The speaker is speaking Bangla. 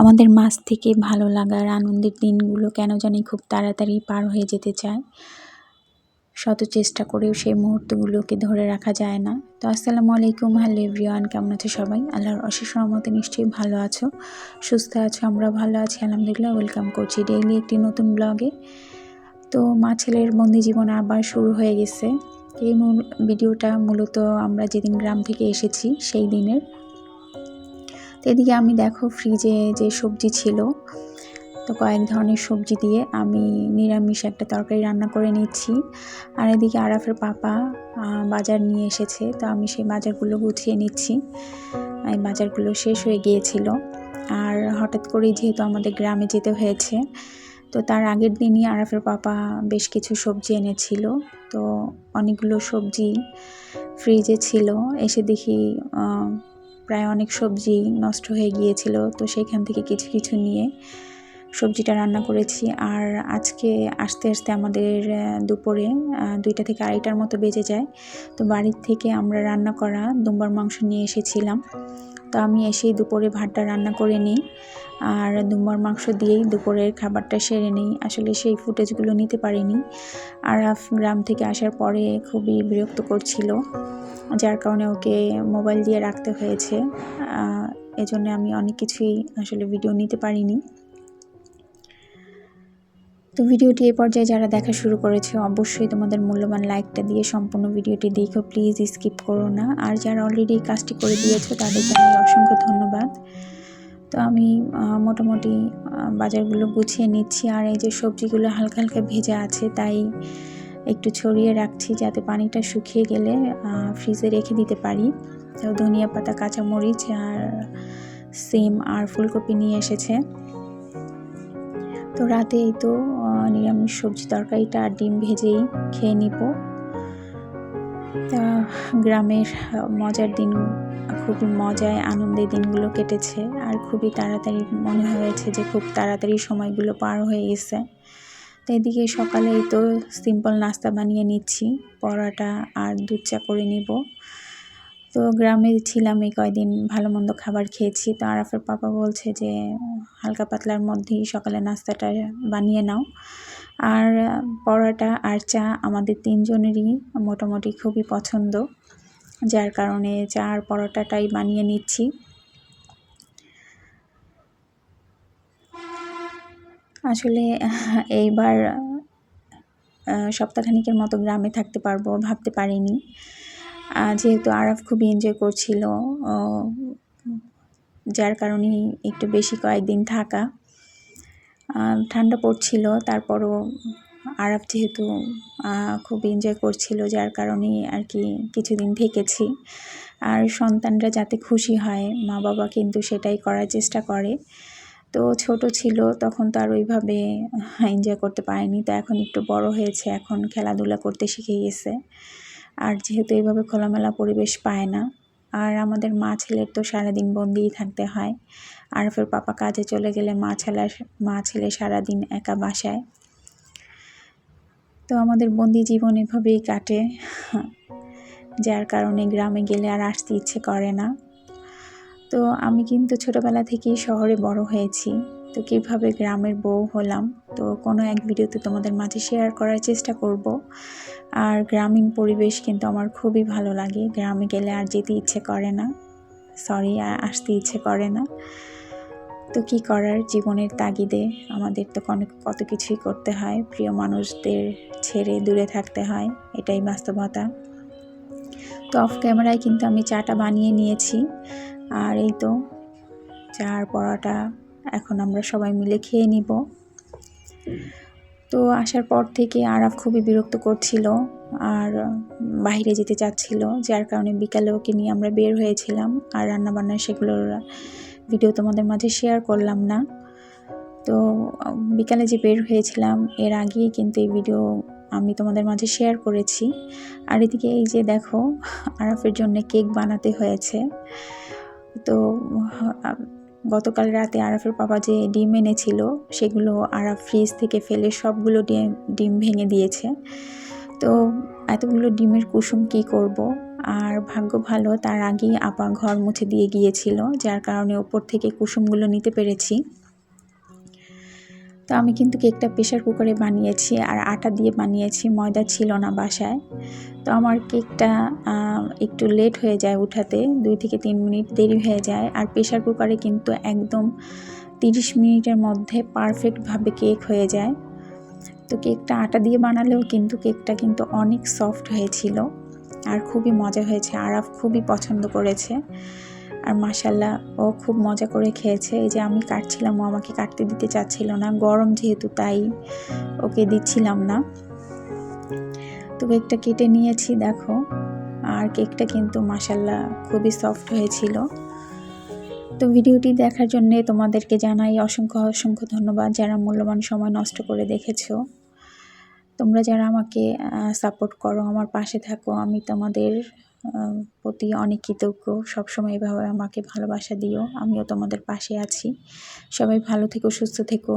আমাদের মাছ থেকে ভালো লাগার আনন্দের দিনগুলো কেন জানি খুব তাড়াতাড়ি পার হয়ে যেতে চায়। শত চেষ্টা করেও সেই মুহূর্তগুলোকে ধরে রাখা যায় না। তো আসসালামু আলাইকুম, হ্যালো এভরিওয়ান, কেমন আছো সবাই? আল্লাহর অশেষ রহমতে নিশ্চয়ই ভালো আছো, সুস্থ আছো আমরা ভালো আছি, আলহামদুলিল্লাহ, ওয়েলকাম করছি ডেইলি একটি নতুন ব্লগে। তো মা ছেলের বন্দি জীবন আবার শুরু হয়ে গেছে। এই ভিডিওটা মূলত আমরা যেদিন গ্রাম থেকে এসেছি, সেই দিনের তো এদিকে আমি দেখো ফ্রিজে যে সবজি ছিল, তো কয়েক ধরনের সবজি দিয়ে আমি নিরামিষ একটা তরকারি রান্না করে নিচ্ছি। আর এদিকে আরাফের পাপা বাজার নিয়ে এসেছে, তো আমি সেই বাজারগুলো গুছিয়ে নিচ্ছি। এই বাজারগুলো শেষ হয়ে গিয়েছিল। আর হঠাৎ করেই যেহেতু আমাদের গ্রামে যেতে হয়েছে, তো তার আগের দিনই আরাফের পাপা বেশ কিছু সবজি এনেছিল। তো অনেকগুলো সবজি ফ্রিজে ছিল। এসে দেখি প্রায় অনেক সবজি নষ্ট হয়ে গিয়েছিল, তো সেখান থেকে কিছু কিছু নিয়ে সবজিটা রান্না করেছি। আর আজকে আস্তে আস্তে আমাদের দুপুরে দুইটা থেকে আড়াইটার মতো বেজে যায়। তো বাড়ির থেকে আমরা রান্না করা দুম্বার মাংস নিয়ে এসেছিলাম। তো আমি এসেই দুপুরে ভাতটা রান্না করে নিই আর দুম্বার মাংস দিয়েই দুপুরের খাবারটা সেরে নিই। আসলে সেই ফুটেজগুলো নিতে পারিনি। আর গ্রাম থেকে আসার পরে খুবই বিরক্ত করছিল, যার কারণে ওকে মোবাইল দিয়ে রাখতে হয়েছে। এজন্য আমি অনেক কিছুই আসলে ভিডিও নিতে পারিনি। তো ভিডিওটি এ পর্যায়ে যারা দেখা শুরু করেছে, অবশ্যই তোমাদের মূল্যবান লাইকটা দিয়ে সম্পূর্ণ ভিডিওটি দেখো। প্লিজ স্কিপ করো না। আর যারা অলরেডি কাজটি করে দিয়েছ, তাদের জানাই অসংখ্য ধন্যবাদ। তো আমি মোটামুটি বাজারগুলো গুছিয়ে নিচ্ছি। আর এই যে সবজিগুলো হালকা হালকা ভেজা আছে, তাই একটু ছড়িয়ে রাখছি যাতে পানিটা শুকিয়ে গেলে ফ্রিজে রেখে দিতে পারি। তো ধনিয়া পাতা, কাঁচামরিচ আর সিম আর ফুলকপি নিয়ে এসেছে। তো রাতে এই তো নিরামিষ সবজি তরকারিটা আর ডিম ভেজেই খেয়ে নিব। তা গ্রামের মজার দিন, খুবই মজায় আনন্দের দিনগুলো কেটেছে আর খুবই তাড়াতাড়ি মনে হয়েছে যে খুব তাড়াতাড়ি সময়গুলো পার হয়ে গেছে। তো এদিকে সকালেই তো সিম্পল নাস্তা বানিয়ে নিচ্ছি, পরোটা আর দুধ চা করে নিব। তো গ্রামে ছিলাম এই কয়দিন, ভালো মন্দ খাবার খেয়েছি। তো আরাফের পাপা বলছে যে, হালকা পাতলার মধ্যেই সকালে নাস্তাটা বানিয়ে নাও। আর পরোটা আর চা আমাদের তিনজনেরই মোটামুটি খুবই পছন্দ। যার কারণে চা আর পরোটাটাই বানিয়ে নিচ্ছি। আসলে এইবার সপ্তাহখানিকের মতো গ্রামে থাকতে পারব, ভাবতে পারিনি। যেহেতু আরাফ খুবই এনজয় করছিল যার কারণে একটু বেশি কয়েকদিন থাকা। ঠান্ডা পড়ছিল, তারপরও আরাফ যেহেতু খুব এনজয় করছিল, যার কারণে আর কি কিছুদিন থেকেছি। আর সন্তানরা যাতে খুশি হয়, মা বাবা কিন্তু সেটাই করার চেষ্টা করে। তো ছোট ছিল, তখন তো আর ওইভাবে এনজয় করতে পারেনি, তো এখন একটু বড় হয়েছে, এখন খেলাধুলা করতে শিখে গেছে। আর যেহেতু এইভাবে খোলামেলা পরিবেশ পায় না, আর আমাদের মা ছেলের তো সারাদিন বন্দিই থাকতে হয়। আরফের পাপা কাজে চলে গেলে মা ছেলে মা ছেলে সারাদিন একা বাসায়। তো আমাদের বন্দি জীবন এভাবেই কাটে। যার কারণে গ্রামে গেলে আর আসতে ইচ্ছে করে না। তো আমি কিন্তু ছোটোবেলা থেকেই শহরে বড় হয়েছি। তো কীভাবে গ্রামের বউ হলাম, তো কোনো এক ভিডিওতে তোমাদের মাঝে শেয়ার করার চেষ্টা করব। আর গ্রামীণ পরিবেশ কিন্তু আমার খুবই ভালো লাগে। গ্রামে গেলে আর যেতে ইচ্ছে করে না। সরি আর আসতে ইচ্ছে করে না। তো কি করার? জীবনের তাগিদে আমাদের তো অনেক কত কিছুই করতে হয়। প্রিয় মানুষদের ছেড়ে দূরে থাকতে হয়, এটাই বাস্তবতা। তো অফ ক্যামেরায় কিন্তু আমি চাটা বানিয়ে নিয়েছি। আর এই তো চার পরোটা এখন আমরা সবাই মিলে খেয়ে নিব। তো আসার পর থেকে আরাফ খুবই বিরক্ত করছিল আর বাইরে যেতে চাচ্ছিল, যার কারণে বিকালে ওকে নিয়ে আমরা বের হয়েছিলাম আর রান্নাবান্না সেগুলোর ভিডিও তোমাদের মাঝে শেয়ার করলাম না। তো বিকালে যে বের হয়েছিলাম, এর আগেই কিন্তু এই ভিডিও আমি তোমাদের মাঝে শেয়ার করেছি। আর এদিকে এই যে দেখো, আরাফের জন্য কেক বানাতে হয়েছে। তো গতকাল রাতে আরাফের পাপা যে ডিম এনেছিল, সেগুলো আরাফ ফ্রিজ থেকে ফেলে সবগুলো ডিম ডিম ভেঙে দিয়েছে। তো এতগুলো ডিমের কুসুম কি করব? আর ভাগ্য ভালো, তার আগেই আপা ঘর মুছে দিয়ে গিয়েছিল, যার কারণে ওপর থেকে কুসুমগুলো নিতে পেরেছি। তো আমি কিন্তু কেকটা প্রেশার কুকারে বানিয়েছি আর আটা দিয়ে বানিয়েছি, ময়দা ছিল না বাসায়। তো আমার কেকটা একটু লেট হয়ে যায় উঠাতে, দুই থেকে তিন মিনিট দেরি হয়ে যায়। আর প্রেশার কুকারে কিন্তু একদম তিরিশ মিনিটের মধ্যে পারফেক্টভাবে কেক হয়ে যায়। তো কেকটা আটা দিয়ে বানালেও কিন্তু কেকটা কিন্তু অনেক সফট হয়েছিল। আর খুবই মজা হয়েছে। আরাফ খুবই পছন্দ করেছে। আর মাসাল্লাহ ও খুব মজা করে খেয়েছে। এই যে আমি কাটছিলাম, ও আমাকে কাটতে দিতে চাচ্ছিল না। গরম যেহেতু, তাই ওকে দিচ্ছিলাম না। তো কেকটা কেটে নিয়েছি, দেখো। আর কেকটা কিন্তু মাসাল্লাহ খুবই সফট হয়েছিল। তো ভিডিওটি দেখার জন্যে তোমাদেরকে জানাই অসংখ্য অসংখ্য ধন্যবাদ যারা মূল্যবান সময় নষ্ট করে দেখেছ। তোমরা যারা আমাকে সাপোর্ট করো, আমার পাশে থাকো, আমি তোমাদের প্রতি অনেক কৃতজ্ঞ। সবসময় এভাবে আমাকে ভালোবাসা দিও। আমিও তোমাদের পাশে আছি। সবাই ভালো থেকো, সুস্থ থেকো।